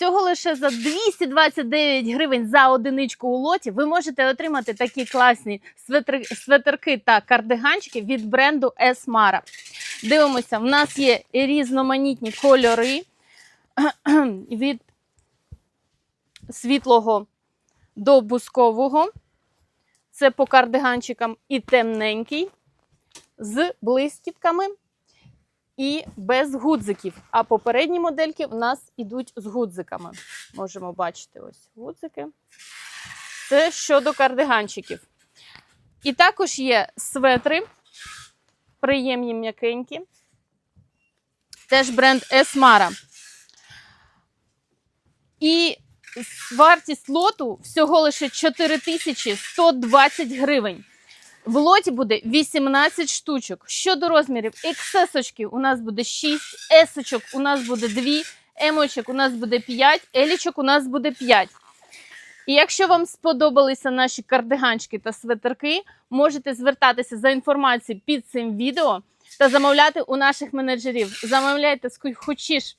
всього лише за 229 гривень за одиничку у лоті ви можете отримати такі класні светерки та кардиганчики від бренду Esmara. Дивимося, в нас є різноманітні кольори від світлого до бускового. Це по кардиганчикам і темненький, з блискітками і без гудзиків. А попередні модельки в нас ідуть з гудзиками. Можемо бачити ось гудзики. Це щодо кардиганчиків. І також є светри, приємні м'якенькі. Теж бренд Esmara. І вартість лоту всього лише 4120 гривень. В лоті буде 18 штучок. Щодо розмірів, XS у нас буде 6, S у нас буде 2, M у нас буде 5, елічок у нас буде 5. І якщо вам сподобалися наші кардиганчики та светерки, можете звертатися за інформацією під цим відео та замовляти у наших менеджерів. Замовляйте з хоч- хочі ж